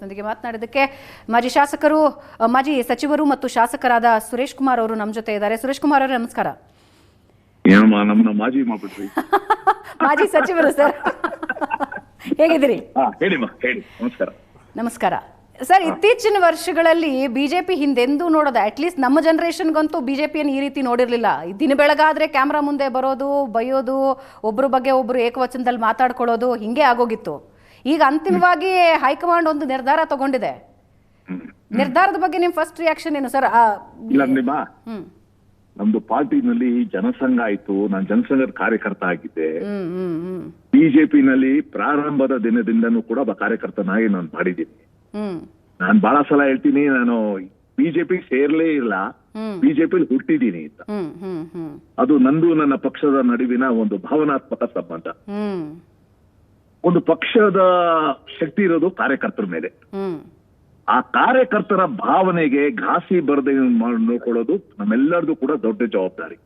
ನೊಂದಿಗೆ ಮಾತನಾಡಿದ್ದಕ್ಕೆ ಮಾಜಿ ಶಾಸಕರು ಮಾಜಿ ಸಚಿವರು ಮತ್ತು ಶಾಸಕರಾದ ಸುರೇಶ್ ಕುಮಾರ್ ಅವರು ನಮ್ಮ ಜೊತೆ ಇದ್ದಾರೆ. ಸುರೇಶ್ ಕುಮಾರ್ ಅವರೇ ನಮಸ್ಕಾರ. ಮಾಜಿ ಮಾಜಿ ಸಚಿವರು ಸರ್. ಹೇಗಿದ್ದೀರಿ? ನಮಸ್ಕಾರ. ನಮಸ್ಕಾರ. ಸರ್ ಇತ್ತೀಚಿನ ವರ್ಷಗಳಲ್ಲಿ ಬಿಜೆಪಿ ಹಿಂದೆಂದೂ ನೋಡೋದ ಅಟ್ಲೀಸ್ಟ್ ನಮ್ಮ ಜನರೇಷನ್ಗಂತೂ ಬಿಜೆಪಿಯನ್ನು ಈ ರೀತಿ ನೋಡಿರ್ಲಿಲ್ಲ. ದಿನ ಬೆಳಗಾದ್ರೆ ಕ್ಯಾಮ್ರಾ ಮುಂದೆ ಬರೋದು ಬೈಯೋದು ಒಬ್ಬರ ಬಗ್ಗೆ ಒಬ್ರು ಏಕವಚನದಲ್ಲಿ ಮಾತಾಡ್ಕೊಳ್ಳೋದು ಹಿಂಗೆ ಆಗೋಗಿತ್ತು. ಈಗ ಅಂತಿಮವಾಗಿ ಹೈಕಮಾಂಡ್ ಒಂದು ನಿರ್ಧಾರ ತಗೊಂಡಿದೆ. ನಿರ್ಧಾರದ ಬಗ್ಗೆ ನಿಮ್ ಫಸ್ಟ್ ರಿಯಾಕ್ಷನ್ ಏನು ಸರ್ ಇಲ್ಲ ನಿಮ್ಮ ಹ್ಮ್. ನಮ್ದು ಪಾರ್ಟಿನಲ್ಲಿ ಜನಸಂಘ ಆಯ್ತು. ನಾನು ಜನಸಂಘದ ಕಾರ್ಯಕರ್ತ ಆಗಿದ್ದೆ. ಬಿಜೆಪಿನಲ್ಲಿ ಪ್ರಾರಂಭದ ದಿನದಿಂದನೂ ಕೂಡ ಒಬ್ಬ ಕಾರ್ಯಕರ್ತನಾಗಿ ನಾನು ಮಾಡಿದ್ದೀನಿ. ನಾನು ಬಹಳ ಸಲ ಹೇಳ್ತೀನಿ ನಾನು ಬಿಜೆಪಿ ಸೇರ್ಲೇ ಇಲ್ಲ. ಬಿಜೆಪಿ ಹುಟ್ಟಿದ್ದೀನಿ ಅಂತ. ಅದು ನಂದು ನನ್ನ ಪಕ್ಷದ ನಡುವಿನ ಒಂದು ಭಾವನಾತ್ಮಕ ಸಂಬಂಧ. ಒಂದು ಪಕ್ಷದ ಶಕ್ತಿ ಇರೋದು ಕಾರ್ಯಕರ್ತರ ಮೇಲೆ. ಆ ಕಾರ್ಯಕರ್ತರ ಭಾವನೆಗೆ ಘಾಸಿ ಬರದೆ ನೋಡ್ಕೊಳ್ಳೋದು ನಮ್ಮೆಲ್ಲರದು ಕೂಡ ದೊಡ್ಡ ಜವಾಬ್ದಾರಿ.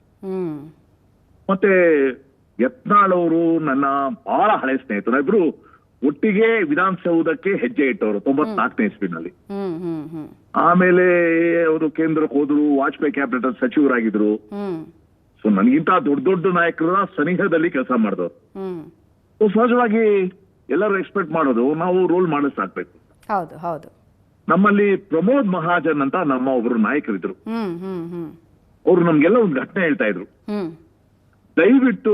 ಮತ್ತೆ ಯತ್ನಾಳ್ ಅವರು ನನ್ನ ಬಹಳ ಹಳೆ ಸ್ನೇಹಿತರು. ಇಬ್ರು ಒಟ್ಟಿಗೆ ವಿಧಾನಸೌಧಕ್ಕೆ ಹೆಜ್ಜೆ ಇಟ್ಟವರು ತೊಂಬತ್ನಾಲ್ಕನೇ ಇಸ್ವಿನಲ್ಲಿ. ಆಮೇಲೆ ಅವರು ಕೇಂದ್ರಕ್ಕೆ ಹೋದ್ರು ವಾಜಪೇಯಿ ಕ್ಯಾಬಿನೆಟ್ ಸಚಿವರಾಗಿದ್ರು. ಸೊ ನನಗಿಂತ ದೊಡ್ಡ ದೊಡ್ಡ ನಾಯಕರ ಸನಿಹದಲ್ಲಿ ಕೆಲಸ ಮಾಡಿದವರು. ಸಹಜವಾಗಿ ಎಲ್ಲರೂ ಎಕ್ಸ್ಪೆಕ್ಟ್ ಮಾಡೋದು ನಾವು ರೋಲ್ ಮಾಡಿಸಾಕ್ಬೇಕು ಹೌದು ಹೌದು. ನಮ್ಮಲ್ಲಿ ಪ್ರಮೋದ್ ಮಹಾಜನ್ ಅಂತ ನಮ್ಮ ಒಬ್ರು ನಾಯಕರಿದ್ರು. ಅವ್ರು ನಮ್ಗೆಲ್ಲ ಒಂದು ಘಟನೆ ಹೇಳ್ತಾ ಇದ್ರು. ದಯವಿಟ್ಟು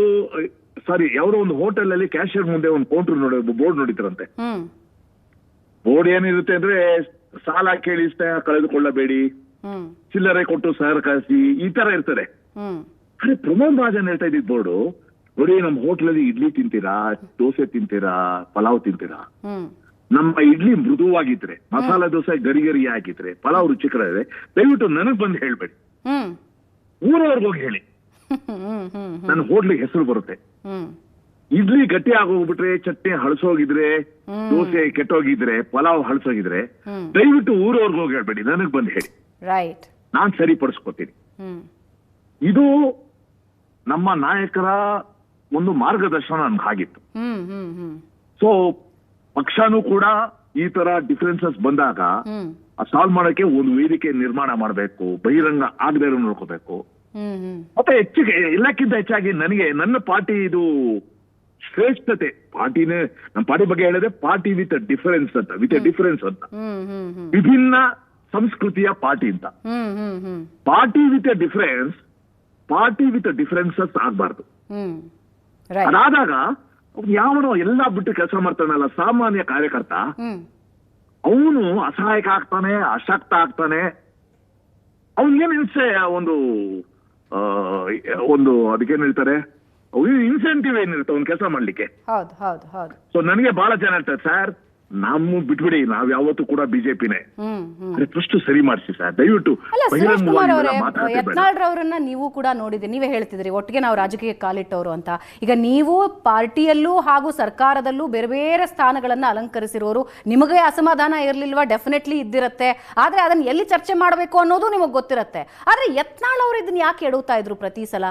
ಸಾರಿ ಯಾವ್ದೋ ಒಂದು ಹೋಟೆಲ್ ಅಲ್ಲಿ ಕ್ಯಾಶಿಯರ್ ಮುಂದೆ ಒಂದು ಕೌಂಟರ್ ನೋಡಿ ಬೋರ್ಡ್ ನೋಡಿದ್ರಂತೆ. ಬೋರ್ಡ್ ಏನಿರುತ್ತೆ ಅಂದ್ರೆ ಸಾಲ ಕೇಳಿ ಸ್ನೇಹ ಕಳೆದುಕೊಳ್ಳಬೇಡಿ. ಚಿಲ್ಲರೆ ಕೊಟ್ಟು ಸಹಕರಿಸಿ ಈ ತರ ಇರ್ತಾರೆ ಅದೇ ಅರೆ ಪ್ರಮೋದ್ ಮಹಾಜನ್ ಹೇಳ್ತಾ ಇದ್ದಿದ್ ಬೋರ್ಡು ನೋಡಿ ನಮ್ಮ ಹೋಟೆಲ್ ಅಲ್ಲಿ ಇಡ್ಲಿ ತಿಂತೀರಾ ದೋಸೆ ತಿಂತೀರಾ ಪಲಾವ್ ತಿಂತೀರಾ? ನಮ್ಮ ಇಡ್ಲಿ ಮೃದುವಾಗಿದ್ರೆ ಮಸಾಲೆ ದೋಸೆ ಗರಿ ಗರಿ ಹಾಕಿದ್ರೆ ಪಲಾವ್ ರುಚಿಕರ ಇದೆ ದಯವಿಟ್ಟು ನನಗ್ ಬಂದು ಹೇಳ್ಬೇಡಿ. ಊರವ್ರಿಗೆ ಹೋಗಿ ಹೇಳಿ. ನನ್ನ ಹೋಟ್ಲಿಗೆ ಹೆಸರು ಬರುತ್ತೆ. ಇಡ್ಲಿ ಗಟ್ಟಿ ಆಗೋಗ್ಬಿಟ್ರೆ ಚಟ್ನಿ ಹಳಸೋಗಿದ್ರೆ. ದೋಸೆ ಕೆಟ್ಟೋಗಿದ್ರೆ ಪಲಾವ್ ಹಳಸೋಗಿದ್ರೆ ದಯವಿಟ್ಟು ಊರವ್ರಿಗೆ ಹೋಗಿ ಹೇಳ್ಬೇಡಿ ನನಗ್ ಬಂದು ಹೇಳಿ. ನಾನ್ ಸರಿಪಡಿಸ್ಕೊತೀನಿ. ಇದು ನಮ್ಮ ನಾಯಕರ ಒಂದು ಮಾರ್ಗದರ್ಶನ ನನ್ಗೆ ಆಗಿತ್ತು. ಹ್ಮ್ ಹ್ಮ್ ಹ್ಮ್. ಸೊ ಪಕ್ಷನೂ ಕೂಡ ಈ ತರ ಡಿಫರೆನ್ಸಸ್ ಬಂದಾಗ ಸಾಲ್ವ್ ಮಾಡೋಕೆ ಒಂದು ವೇದಿಕೆ ನಿರ್ಮಾಣ ಮಾಡಬೇಕು ಬಹಿರಂಗ ಆಗದೆ ಇರೋ ನೋಡ್ಕೋಬೇಕು. ಮತ್ತೆ ಹೆಚ್ಚಿಗೆ ಎಲ್ಲಕ್ಕಿಂತ ಹೆಚ್ಚಾಗಿ ನನಗೆ ನನ್ನ ಪಾರ್ಟಿ ಇದು ಶ್ರೇಷ್ಠತೆ. ಪಾರ್ಟಿನೇ ನಮ್ಮ ಪಾರ್ಟಿ ಬಗ್ಗೆ ಹೇಳಿದ್ರೆ ಪಾರ್ಟಿ ವಿತ್ ಡಿಫರೆನ್ಸ್ ಅಂತ ವಿತ್ ಡಿಫರೆನ್ಸ್ ಅಂತ. ವಿಭಿನ್ನ ಸಂಸ್ಕೃತಿಯ ಪಾರ್ಟಿ ಅಂತ. Party with difference party with differences ಆಗ್ಬಾರ್ದು. ಅದಾದಾಗ ಯಾವನು ಎಲ್ಲ ಬಿಟ್ಟು ಕೆಲಸ ಮಾಡ್ತಾನಲ್ಲ ಸಾಮಾನ್ಯ ಕಾರ್ಯಕರ್ತ. ಅವನು ಅಸಹಾಯಕ ಆಗ್ತಾನೆ ಅಶಕ್ತ ಆಗ್ತಾನೆ. ಅವನಿಗೇನು ಹಿಂಸೆ ಒಂದು ಒಂದು ಅದಕ್ಕೇನ್ ಹೇಳ್ತಾರೆ? ಇನ್ಸೆಂಟಿವ್ ಏನಿರುತ್ತೆ ಅವ್ನು ಕೆಲಸ ಮಾಡ್ಲಿಕ್ಕೆ? ಸೊ ನನಗೆ ಬಹಳ ಜನ ಹೇಳ್ತಾರೆ ಸರ್ ನಮ್ಮ ಬಿಟ್ಬಿಡಿ. ನಾವ್ ಯಾವತ್ತೂ ಕೂಡ ಬಿಜೆಪಿನೇ. ಫಸ್ಟ್ ಸರಿ ಮಾಡಿಸಿ ಸರ್. ದಯವಿಟ್ಟು ಅಲ್ಲ ಸುರೇಶ್ ಕುಮಾರ್ ಬಹಿರಂಗವಾಗಿ ಅವರೇ ಇವೆಲ್ಲ ಯತ್ನಾಳ್ರವರನ್ನ ನೀವು ಕೂಡ ನೋಡಿದ್ರಿ. ನೀವೇ ಹೇಳ್ತಿದ್ರಿ ಒಟ್ಟಿಗೆ ನಾವು ರಾಜಕೀಯ ಕಾಲಿಟ್ಟವರು ಅಂತ. ಈಗ ನೀವು ಪಾರ್ಟಿಯಲ್ಲೂ ಹಾಗೂ ಸರ್ಕಾರದಲ್ಲೂ ಬೇರೆ ಬೇರೆ ಸ್ಥಾನಗಳನ್ನ ಅಲಂಕರಿಸಿರೋರು ನಿಮಗೆ ಅಸಮಾಧಾನ ಇರ್ಲಿಲ್ವಾ? ಡೆಫಿನೆಟ್ಲಿ ಇದ್ದಿರತ್ತೆ. ಆದ್ರೆ ಅದನ್ನ ಎಲ್ಲಿ ಚರ್ಚೆ ಮಾಡಬೇಕು ಅನ್ನೋದು ನಿಮಗೆ ಗೊತ್ತಿರತ್ತೆ. ಆದ್ರೆ ಯತ್ನಾಳ್ ಅವರು ಇದನ್ನ ಯಾಕೆ ಎಡುತ್ತಾ ಇದ್ರು ಪ್ರತಿ ಸಲ?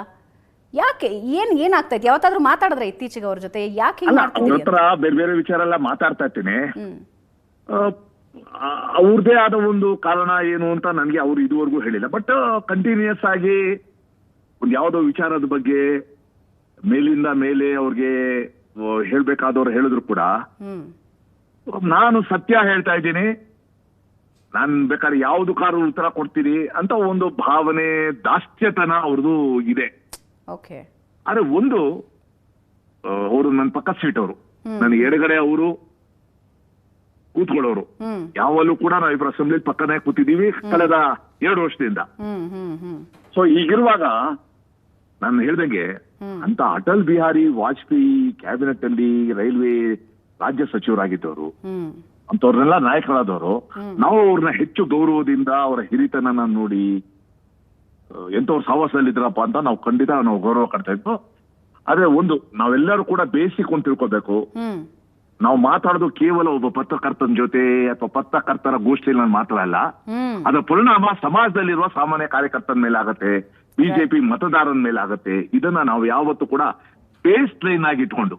ಯಾಕೆ? ಏನ್ ಏನಾಗ್ತಾ ಇತ್ತು ಯಾವತ್ತಾದ್ರೂ ಮಾತಾಡಿದ್ರೆ ಇತ್ತೀಚೆಗೆ ಅವ್ರ ಜೊತೆ? ಯಾಕೆ ಹಿಂಗ್ ಅಲ್ಲ ಅವ್ರ ಮಾಡ್ತಿದ್ದೀರಿ ಹತ್ರ ಬೇರೆ ಬೇರೆ ವಿಚಾರ ಎಲ್ಲ ಮಾತಾಡ್ತಾ ಇರ್ತೀನಿ. ಅವ್ರದೇ ಆದ ಒಂದು ಕಾರಣ ಏನು ಅಂತ ನನಗೆ ಅವ್ರು ಇದುವರೆಗೂ ಹೇಳಿಲ್ಲ. ಬಟ್ ಕಂಟಿನ್ಯೂಸ್ ಆಗಿ ಒಂದು ಯಾವುದೋ ವಿಚಾರದ ಬಗ್ಗೆ ಮೇಲಿಂದ ಮೇಲೆ ಅವ್ರಿಗೆ ಹೇಳ್ಬೇಕಾದವ್ರು ಹೇಳಿದ್ರು ಕೂಡ. ಹ್ಮ್. ನಾನು ಸತ್ಯ ಹೇಳ್ತಾ ಇದ್ದೀನಿ. ನಾನ್ ಬೇಕಾದ್ರೆ ಯಾವ್ದು ಕಾರು ಉತ್ತರ ಕೊಡ್ತೀನಿ ಅಂತ ಒಂದು ಭಾವನೆ ದಾಸ್ಯತನ ಅವ್ರದ್ದು ಇದೆ. ಓಕೆ. ಆದ್ರೆ ಒಂದು ಅವರು ನನ್ನ ಪಕ್ಕ ಸೀಟ್ ಅವರು. ನನ್ನ ಎಡಗಡೆ ಅವರು ಕೂತ್ಕೊಳ್ಳೋರು. ಯಾವಾಗಲೂ ಯಾವಲ್ಲೂ ಕೂಡ ನಾವು ಇಬ್ಬರು ಅಸೆಂಬ್ಲಿ ಪಕ್ಕನೇ ಕೂತಿದ್ದೀವಿ ಕಳೆದ ಎರಡು ವರ್ಷದಿಂದ. ಸೊ ಈಗಿರುವಾಗ ನಾನು ಹೇಳ್ದಂಗೆ ಅಂತ ಅಟಲ್ ಬಿಹಾರಿ ವಾಜಪೇಯಿ ಕ್ಯಾಬಿನೆಟ್ ಅಲ್ಲಿ ರೈಲ್ವೆ ರಾಜ್ಯ ಸಚಿವರಾಗಿದ್ದವರು ಅಂತವ್ರನ್ನೆಲ್ಲ ನಾಯಕರಾದವರು ನಾವು ಅವ್ರನ್ನ ಹೆಚ್ಚು ಗೌರವದಿಂದ ಅವರ ಹಿರಿತನ ನೋಡಿ ಆ, ಸಹವಾಸದಲ್ಲಿ ಇದ್ರಪ್ಪ ಅಂತ ನಾವು ಖಂಡಿತ ನಾವು ಗೌರವ ಕಾಣ್ತಾ ಇದ್ವು. ಆದ್ರೆ ಒಂದು ನಾವೆಲ್ಲರೂ ಕೂಡ ಬೇಸಿಕ್ ಅಂತ ತಿಳ್ಕೊಬೇಕು. ನಾವು ಮಾತಾಡೋದು ಕೇವಲ ಒಬ್ಬ ಪತ್ರಕರ್ತನ ಜೊತೆ ಅಥವಾ ಪತ್ರಕರ್ತರ ಗೋಷ್ಠಿಯಲ್ಲಿ ನಾನು ಮಾತಾಡಲ್ಲ ಅದರ ಪರಿಣಾಮ ಸಮಾಜದಲ್ಲಿರುವ ಸಾಮಾನ್ಯ ಕಾರ್ಯಕರ್ತನ ಮೇಲೆ ಆಗತ್ತೆ ಬಿಜೆಪಿ ಮತದಾರನ ಮೇಲೆ ಆಗತ್ತೆ. ಇದನ್ನ ನಾವು ಯಾವತ್ತೂ ಕೂಡ ಬೇಸ್ ಲೈನ್ ಆಗಿ ಇಟ್ಕೊಂಡು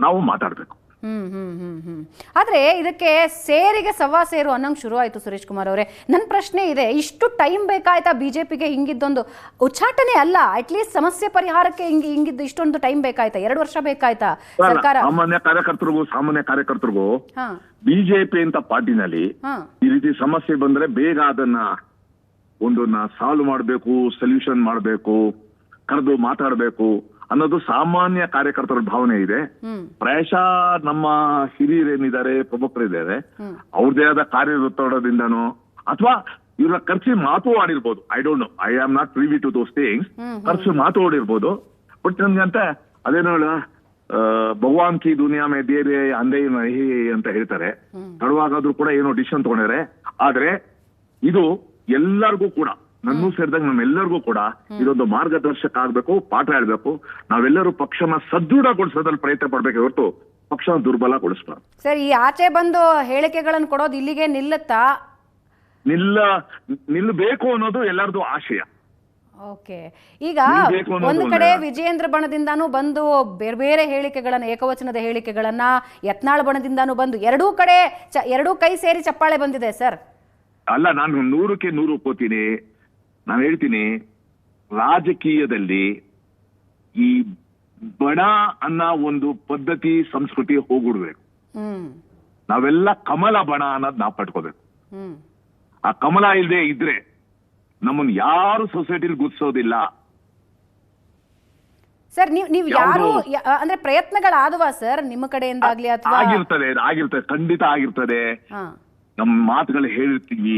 ನಾವು ಮಾತಾಡ್ಬೇಕು. ಹ್ಮ್ ಹ್ಮ್ ಹ್ಮ್ ಹ್ಮ್. ಆದ್ರೆ ಇದಕ್ಕೆ ಸೇರಿಗೆ ಸವಾ ಸೇರು ಅನ್ನಂಗ್ ಶುರು ಆಯ್ತು ಸುರೇಶ್ ಕುಮಾರ್ ಅವರೇ. ನನ್ನ ಪ್ರಶ್ನೆ ಇದೆ ಇಷ್ಟು ಟೈಮ್ ಬೇಕಾಯ್ತಾ ಬಿಜೆಪಿಗೆ ಹಿಂಗಿದ್ದೊಂದು ಉಚ್ಚಾಟನೆ ಅಲ್ಲ ಅಟ್ಲೀಸ್ಟ್ ಸಮಸ್ಯೆ ಪರಿಹಾರಕ್ಕೆ ಹಿಂಗ್ ಹಿಂಗಿದ್ದು ಇಷ್ಟೊಂದು ಟೈಮ್ ಬೇಕಾಯ್ತಾ? ಎರಡು ವರ್ಷ ಬೇಕಾಯ್ತಾ ಸರ್ಕಾರ? ಸಾಮಾನ್ಯ ಕಾರ್ಯಕರ್ತರಿಗೂ ಸಾಮಾನ್ಯ ಕಾರ್ಯಕರ್ತರಿಗೂ ಹಾ. ಬಿಜೆಪಿ ಅಂತ ಪಾರ್ಟಿನಲ್ಲಿ ಹಾ. ಈ ರೀತಿ ಸಮಸ್ಯೆ ಬಂದ್ರೆ ಬೇಗ ಅದನ್ನ ಒಂದನ್ನ ಸಾಲ್ವ್ ಮಾಡಬೇಕು ಸೊಲ್ಯೂಷನ್ ಮಾಡಬೇಕು ಕರೆದು ಮಾತಾಡಬೇಕು. ಅನ್ನೋದು ಸಾಮಾನ್ಯ ಕಾರ್ಯಕರ್ತರ ಭಾವನೆ ಇದೆ. ಪ್ರಾಯಶಃ ನಮ್ಮ ಹಿರಿಯರೇನಿದ್ದಾರೆ ಪ್ರಮುಖರಿದ್ದಾರೆ. ಅವ್ರದೇ ಆದ ಕಾರ್ಯದೊತ್ತಡದಿಂದನೋ ಅಥವಾ ಇವ್ರ ಖರ್ಚು ಮಾತು ಆಡಿರ್ಬೋದು. I don't know I am not privy to those things ಖರ್ಚು ಮಾತು ಆಡಿರ್ಬೋದು. ಬಟ್ ನನ್ಗಂತ ಅದೇನೋ ಹೇಳ ಭಗವಾನ್ ಕಿ ದುನಿಯಾ ಮೇ ದೇರೆ ಅಂದೇ ನಹಿ ಅಂತ ಹೇಳ್ತಾರೆ. ತಡವಾಗಾದ್ರೂ ಕೂಡ ಏನೋ ಡಿಸಿಷನ್ ತಗೊಂಡಿದ್ದಾರೆ. ಆದ್ರೆ ಇದು ಎಲ್ಲರಿಗೂ ಕೂಡ ನನ್ನೂ ಸೇರಿದಂಗೆ ನಮ್ಮೆಲ್ಲರಿಗೂ ಕೂಡ ಇದೊಂದು ಮಾರ್ಗದರ್ಶಕ ಆಗ್ಬೇಕು ಪಾಠ ಹೇಳ್ಬೇಕು. ನಾವೆಲ್ಲರೂ ಪಕ್ಷನ ಸದೃಢಗೊಳಿಸೋದ್ರಲ್ಲಿ ಪ್ರಯತ್ನ ಪಡ್ಬೇಕು ಹೊರತು ದುರ್ಬಲ ದುರ್ಬಲಗೊಳಿಸ್ಬಾರ್ದು. ಸರ್ ಈ ಆಚೆ ಬಂದು ಹೇಳಿಕೆಗಳನ್ನು ಕೊಡೋದು ಇಲ್ಲಿಗೆ ನಿಲ್ಲುತ್ತಾ? ನಿಲ್ಲ ನಿಲ್ಲಬೇಕು ಅನ್ನೋದು ಎಲ್ಲರದು ಆಶಯ. ಓಕೆ. ಈಗ ಒಂದು ಕಡೆ. ವಿಜಯೇಂದ್ರ ಬಣದಿಂದಾನು ಬಂದು ಬೇರೆ ಬೇರೆ ಹೇಳಿಕೆಗಳನ್ನ ಏಕವಚನದ ಹೇಳಿಕೆಗಳನ್ನ ಯತ್ನಾಳ್ ಬಣದಿಂದಾನು ಬಂದು ಎರಡೂ ಕಡೆ ಎರಡೂ ಕೈ ಸೇರಿ ಚಪ್ಪಾಳೆ ಬಂದಿದೆ ಸರ್. ಅಲ್ಲ ನಾನು ನೂರಕ್ಕೆ ನೂರು ಒಪ್ಕೋತೀನಿ ನಾನು ಹೇಳ್ತೀನಿ ರಾಜಕೀಯದಲ್ಲಿ ಈ ಬಣ ಅನ್ನ ಒಂದು ಪದ್ಧತಿ ಸಂಸ್ಕೃತಿ ಹೋಗ್ಬಿಡ್ಬೇಕು. ನಾವೆಲ್ಲ ಕಮಲ ಬಣ ಅನ್ನೋದು ನಾವು ಪಡ್ಕೋಬೇಕು. ಆ ಕಮಲ ಇಲ್ಲದೆ ಇದ್ರೆ ನಮ್ಮನ್ನ ಯಾರು ಸೊಸೈಟಿಲಿ ಗುರ್ಸೋದಿಲ್ಲ. ಸರ್ ನೀವು ನೀವು? ಯಾರು ಅಂದ್ರೆ ಪ್ರಯತ್ನಗಳಾದವಾ ಸರ್ ನಿಮ್ಮ ಕಡೆಯಿಂದಾಗ್ಲಿ ಅಥವಾ ಆಗಿರ್ತದೆ ಆಗಿರ್ತದೆ ಖಂಡಿತ ಆಗಿರ್ತದೆ. ನಮ್ಮ ಮಾತುಗಳು ಹೇಳಿರ್ತೀವಿ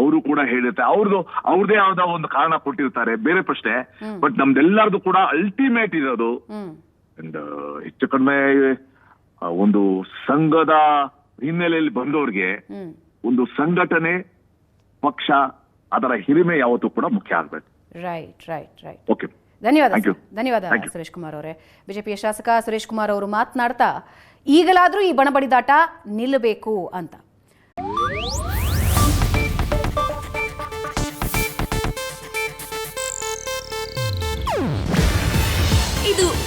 ಅವರು ಕೂಡ ಹೇಳಿರ್ತಾರೆ ಅವ್ರದ್ದು ಅವ್ರದೇ ಆದ ಒಂದು ಕಾರಣ ಕೊಟ್ಟಿರ್ತಾರೆ. ಬೇರೆ ಪ್ರಶ್ನೆ ಬಟ್ ನಮ್ದೆಲ್ಲರದು ಕೂಡ ಅಲ್ಟಿಮೇಟ್ ಇರೋದು ಅಂಡ್ ಹೆಚ್ಚು ಕಡಿಮೆ ಒಂದು ಸಂಘದ ಹಿನ್ನೆಲೆಯಲ್ಲಿ ಬಂದವ್ರಿಗೆ ಒಂದು ಸಂಘಟನೆ ಪಕ್ಷ ಅದರ ಹಿರಿಮೆ ಯಾವತ್ತೂ ಕೂಡ ಮುಖ್ಯ ಆಗ್ಬೇಕು. ರೈಟ್ ರೈಟ್ ರೈಟ್ ಓಕೆ ಧನ್ಯವಾದ ಧನ್ಯವಾದ ಸುರೇಶ್ ಕುಮಾರ್ ಅವರೇ. ಬಿಜೆಪಿಯ ಶಾಸಕ ಸುರೇಶ್ ಕುಮಾರ್ ಅವರು ಮಾತನಾಡ್ತಾ ಈಗಲಾದರೂ ಈ ಬಣಬಡಿದಾಟ ನಿಲ್ಲಬೇಕು ಅಂತ.